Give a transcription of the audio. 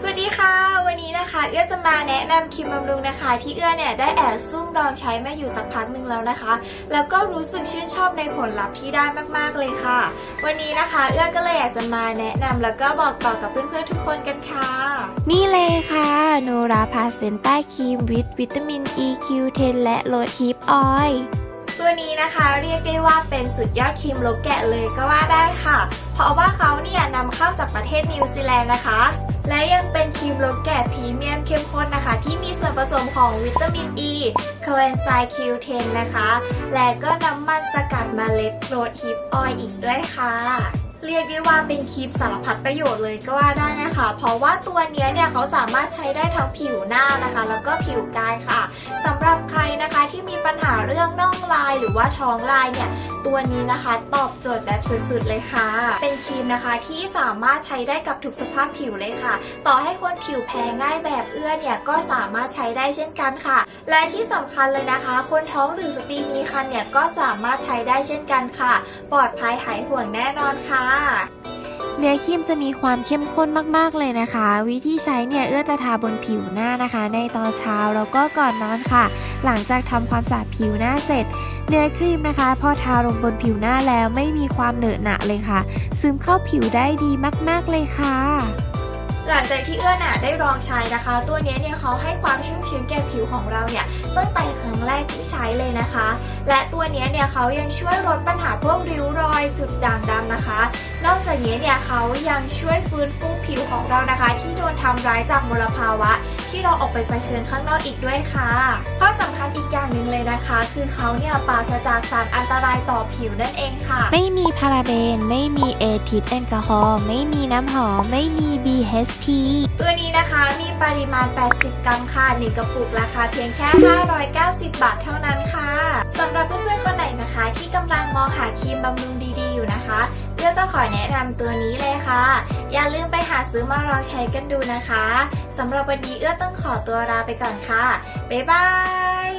สวัสดีค่ะ วันนี้นะคะเอื้อจะมาแนะนำครีมบำรุงนะคะ ที่เอื้อเนี่ยได้แอบซุ่มลองใช้มาอยู่สักพักหนึ่งแล้วนะคะ แล้วก็รู้สึกชื่นชอบในผลลัพธ์ที่ได้มากๆเลยค่ะ วันนี้นะคะเอื้อก็เลยอยากจะมาแนะนำแล้วก็บอกต่อกับเพื่อนๆทุกคนกันค่ะ นี่เลยค่ะโนราพาเซนต้าครีมวิตวิตามิน EQ10 และโลดฮิปออยล์ตัวนี้นะคะเรียกได้ว่าเป็นสุดยอดครีมลกแกะเลยก็ว่าได้ค่ะ เพราะว่าเขาเนี่ยนำเข้าจากประเทศนิวซีแลนด์นะคะ และยังเป็นครีมลดแก่พรีเมียมเข้มข้นนะคะ ที่มีส่วนผสมของวิตามินอ e, ีโคเอนไซคิวเทนนะคะ และก็น้ำมันสกัดมเมล็ดโรดฮิปออยอีกด้วยค่ะเรียกได้ว่าเป็นครีมสารพัดประโยชน์เลยก็ว่าได้นะคะ เพราะว่าตัวเนี้ยเนี่ยเขาสามารถใช้ได้ทั้งผิวหน้านะคะ แล้วก็ผิวกายค่ะสำ ใครนะคะที่มีปัญหาเรื่องน่องลายหรือว่าท้องลายเนี่ยตัวนี้นะคะตอบโจทย์แบบสุดๆเลยค่ะ เป็นครีมนะคะที่สามารถใช้ได้กับทุกสภาพผิวเลยค่ะ ต่อให้คนผิวแพ้ง่ายแบบเอื้อเนี่ยก็สามารถใช้ได้เช่นกันค่ะ และที่สำคัญเลยนะคะ คนท้องหรือสตรีมีครรภ์เนี่ยก็สามารถใช้ได้เช่นกันค่ะ ปลอดภัยหายห่วงแน่นอนค่ะ เนื้อครีมจะมีความเข้มข้นมากๆเลยนะคะ วิธีใช้เนี่ยเอื้อจะทาบนผิวหน้านะคะ ในตอนเช้าแล้วก็ก่อนนอนค่ะ หลังจากทำความสะอาดผิวหน้าเสร็จ เนื้อครีมนะคะ พอทาลงบนผิวหน้าแล้วไม่มีความเหนอะหนะเลยค่ะ ซึมเข้าผิวได้ดีมากๆเลยค่ะหลังจากที่เอื้อน่ะได้ลองใช้นะคะ ตัวนี้เนี่ยเขาให้ความชุ่มชื้นแก่ผิวของเราเนี่ยตั้งแต่ครั้งแรกที่ใช้เลยนะคะ และตัวนี้เนี่ยเขายังช่วยลดปัญหาพวกริ้วรอยจุดด่างดำนะคะ นอกจากนี้เนี่ยเขายังช่วยฟื้นฟูผิวของเรานะคะ ที่โดนทำร้ายจากมลภาวะ ที่เราออกไปเผชิญข้างนอกอีกด้วยค่ะข้อสำคัญอีกอย่างหนึ่งเลยนะคะ คือเขาเนี่ยปราศจากสารอันตรายต่อผิวนั่นเองค่ะ ไม่มีพาราเบน ไม่มีเอทิลแอลกอฮอล์ไม่มีน้ำหอมไม่มี BHP ตัวนี้นะคะมีปริมาณ 80 กรัมค่ะหนึ่งกระปุกราคาเพียงแค่ 590 บาทเท่านั้นค่ะสำหรับเพื่อนๆคนไหนนะคะ ที่กำลังมองหาครีมบำรุงดีๆอยู่นะคะ เพื่อนต้องขอแนะนำตัวนี้เลยค่ะ อย่าลืมไปหาซื้อมาลองใช้กันดูนะคะสำหรับวันนี้เอื้อต้องขอตัวลาไปก่อนค่ะ บ๊ายบาย